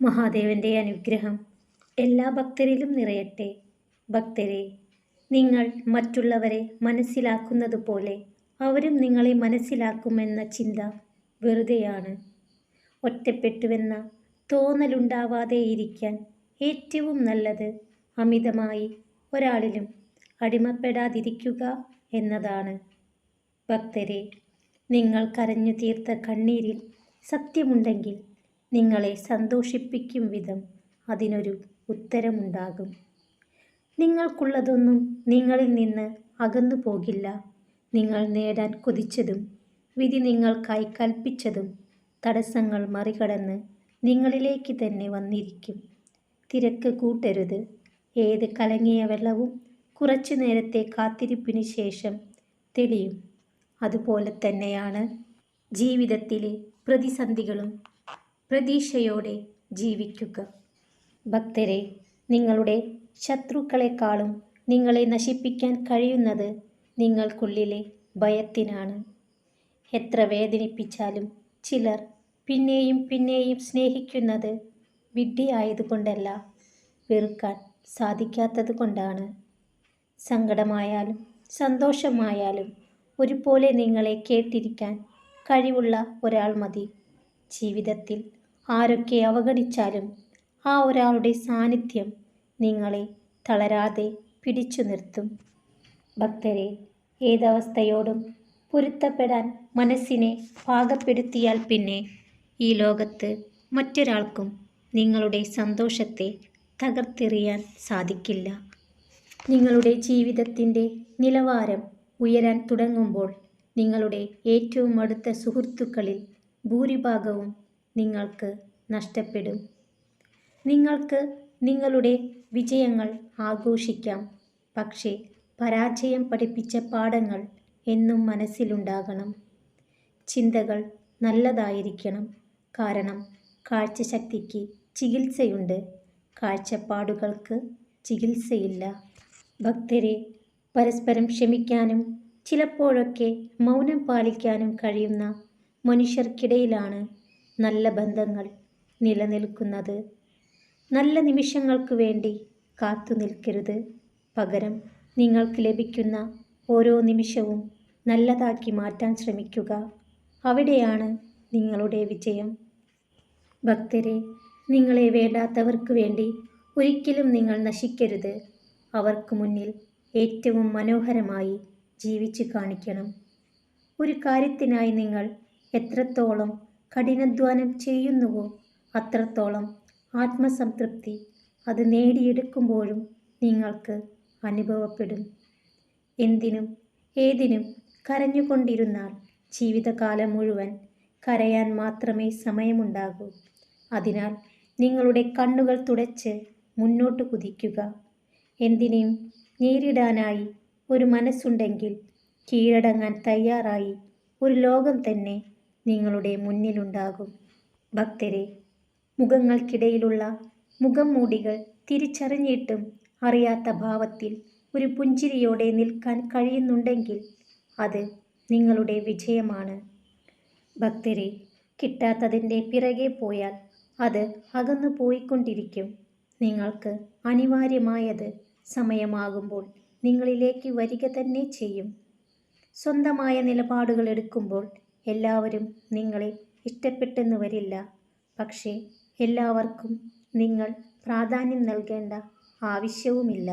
മഹാദേവന്റെ അനുഗ്രഹം എല്ലാ ഭക്തരിലും നിറയട്ടെ. ഭക്തരെ നിങ്ങൾ മറ്റുള്ളവരെ മനസ്സിലാക്കുന്നത് പോലെ അവരും നിങ്ങളെ മനസ്സിലാക്കുമെന്ന ചിന്ത വെറുതെയാണ്. ഒറ്റപ്പെട്ടുവെന്ന തോന്നലുണ്ടാവാതെ ഇരിക്കാൻ ഏറ്റവും നല്ലത് അമിതമായി ഒരാളിലും അടിമപ്പെടാതിരിക്കുക എന്നതാണ്. ഭക്തരെ നിങ്ങൾ കരഞ്ഞു തീർത്ത കണ്ണീരിൽ സത്യമുണ്ടെങ്കിൽ നിങ്ങളെ സന്തോഷിപ്പിക്കും വിധം അതിനൊരു ഉത്തരമുണ്ടാകും. നിങ്ങൾക്കുള്ളതൊന്നും നിങ്ങളിൽ നിന്ന് അകന്നു പോകില്ല. നിങ്ങൾ നേടാൻ കൊതിച്ചതും വിധി നിങ്ങൾക്കായി കൽപ്പിച്ചതും തടസ്സങ്ങൾ മറികടന്ന് നിങ്ങളിലേക്ക് തന്നെ വന്നിരിക്കും. തിരക്ക് കൂട്ടരുത്. ഏത് കലങ്ങിയ വെള്ളവും കുറച്ചു നേരത്തെ കാത്തിരിപ്പിന് ശേഷം തെളിയും. അതുപോലെ തന്നെയാണ് ജീവിതത്തിലെ പ്രതിസന്ധികളും പ്രതീക്ഷയോടെ ജീവിക്കുക. ഭക്തരെ നിങ്ങളുടെ ശത്രുക്കളെക്കാളും നിങ്ങളെ നശിപ്പിക്കാൻ കഴിയുന്നത് നിങ്ങൾക്കുള്ളിലെ ഭയത്തിനാണ്. എത്ര വേദനിപ്പിച്ചാലും ചിലർ പിന്നെയും പിന്നെയും സ്നേഹിക്കുന്നത് വിഡ്ഢിയായതുകൊണ്ടല്ല വെറുക്കാൻ സാധിക്കാത്തത് കൊണ്ടാണ് സങ്കടമായാലും സന്തോഷമായാലും ഒരുപോലെ നിങ്ങളെ കേട്ടിരിക്കാൻ കഴിവുള്ള ഒരാൾ മതി. ജീവിതത്തിൽ ആരൊക്കെ അവഗണിച്ചാലും ആ ഒരാളുടെ സാന്നിധ്യം നിങ്ങളെ തളരാതെ പിടിച്ചു നിർത്തും. ഭക്തരെ ഏതവസ്ഥയോടും പൊരുത്തപ്പെടാൻ മനസ്സിനെ പാകപ്പെടുത്തിയാൽ പിന്നെ ഈ ലോകത്ത് മറ്റൊരാൾക്കും നിങ്ങളുടെ സന്തോഷത്തെ തകർത്തെറിയാൻ സാധിക്കില്ല. നിങ്ങളുടെ ജീവിതത്തിന്റെ നിലവാരം ഉയരാൻ തുടങ്ങുമ്പോൾ നിങ്ങളുടെ ഏറ്റവും അടുത്ത സുഹൃത്തുക്കളിൽ ഭൂരിഭാഗവും നിങ്ങൾക്ക് നഷ്ടപ്പെടും. നിങ്ങൾക്ക് നിങ്ങളുടെ വിജയങ്ങൾ ആഘോഷിക്കാം. പക്ഷേ പരാജയം പഠിപ്പിച്ച പാഠങ്ങൾ എന്നും മനസ്സിലുണ്ടാകണം. ചിന്തകൾ നല്ലതായിരിക്കണം. കാരണം കാഴ്ചശക്തിക്ക് ചികിത്സയുണ്ട്. കാഴ്ചപ്പാടുകൾക്ക് ചികിത്സയില്ല. ഭക്തരെ പരസ്പരം ക്ഷമിക്കാനും ചിലപ്പോഴൊക്കെ മൗനം പാലിക്കാനും കഴിയുന്ന മനുഷ്യർക്കിടയിലാണ് നല്ല ബന്ധങ്ങൾ നിലനിൽക്കുന്നത്. നല്ല നിമിഷങ്ങൾക്ക് വേണ്ടി കാത്തു നിൽക്കരുത്. പകരം നിങ്ങൾക്ക് ലഭിക്കുന്ന ഓരോ നിമിഷവും നല്ലതാക്കി മാറ്റാൻ ശ്രമിക്കുക. അവിടെയാണ് നിങ്ങളുടെ വിജയം. ഭക്തരെ നിങ്ങളെ വേണ്ടാത്തവർക്ക് വേണ്ടി ഒരിക്കലും നിങ്ങൾ നശിക്കരുത്. അവർക്ക് മുന്നിൽ ഏറ്റവും മനോഹരമായി ജീവിച്ചു കാണിക്കണം. ഒരു കാര്യത്തിനായി നിങ്ങൾ എത്രത്തോളം കഠിനാധ്വാനം ചെയ്യുന്നുവോ? അത്രത്തോളം ആത്മസംതൃപ്തി അത് നേടിയെടുക്കുമ്പോഴും നിങ്ങൾക്ക് അനുഭവപ്പെടും. എന്തിനും ഏതിനും കരഞ്ഞുകൊണ്ടിരുന്നാൽ ജീവിതകാലം മുഴുവൻ കരയാൻ മാത്രമേ സമയമുണ്ടാകൂ. അതിനാൽ നിങ്ങളുടെ കണ്ണുകൾ തുടച്ച് മുന്നോട്ട് കുതിക്കുക. എന്തിനേയും നേരിടാനായി ഒരു മനസ്സുണ്ടെങ്കിൽ കീഴടങ്ങാൻ തയ്യാറായി ഒരു ലോകം തന്നെ നിങ്ങളുടെ മുന്നിലുണ്ടാകും. ഭക്തരെ മുഖങ്ങൾക്കിടയിലുള്ള മുഖം മൂടികൾ തിരിച്ചറിഞ്ഞിട്ടും അറിയാത്ത ഭാവത്തിൽ ഒരു പുഞ്ചിരിയോടെ നിൽക്കാൻ കഴിയുന്നുണ്ടെങ്കിൽ അത് നിങ്ങളുടെ വിജയമാണ്. ഭക്തരെ കിട്ടാത്തതിന്റെ പിറകെ പോയാൽ അത് അകന്നു പോയിക്കൊണ്ടിരിക്കും. നിങ്ങൾക്ക് അനിവാര്യമായത് സമയമാകുമ്പോൾ നിങ്ങളിലേക്ക് വരിക തന്നെ ചെയ്യും. സ്വന്തമായ നിലപാടുകൾ എടുക്കുമ്പോൾ എല്ലാവരും നിങ്ങളെ ഇഷ്ടപ്പെട്ടെന്ന് വരില്ല പക്ഷേ എല്ലാവർക്കും നിങ്ങൾ പ്രാധാന്യം നൽകേണ്ട ആവശ്യവുമില്ല.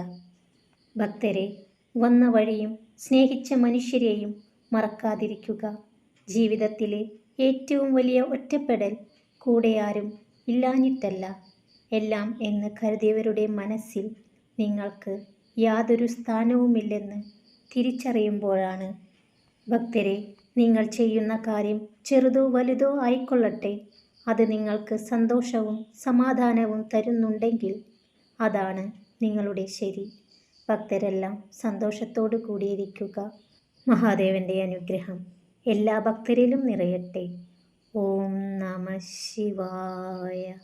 ഭക്തരെ വന്ന വഴിയും സ്നേഹിച്ച മനുഷ്യരെയും മറക്കാതിരിക്കുക. ജീവിതത്തിലെ ഏറ്റവും വലിയ ഒറ്റപ്പെടൽ കൂടെ ആരും ഇല്ലാഞ്ഞിട്ടല്ല. എല്ലാം എന്ന് കരുതിയവരുടെ മനസ്സിൽ നിങ്ങൾക്ക് യാതൊരു സ്ഥാനവുമില്ലെന്ന് തിരിച്ചറിയുമ്പോഴാണ്. ഭക്തരെ നിങ്ങൾ ചെയ്യുന്ന കാര്യം ചെറുതോ വലുതോ ആയിക്കൊള്ളട്ടെ. അത് നിങ്ങൾക്ക് സന്തോഷവും സമാധാനവും തരുന്നുണ്ടെങ്കിൽ അതാണ് നിങ്ങളുടെ ശരി. ഭക്തരെല്ലാം സന്തോഷത്തോടു കൂടിയിരിക്കുക. മഹാദേവന്റെ അനുഗ്രഹം എല്ലാ ഭക്തരിലും നിറയട്ടെ. ഓം നമ ശിവായ.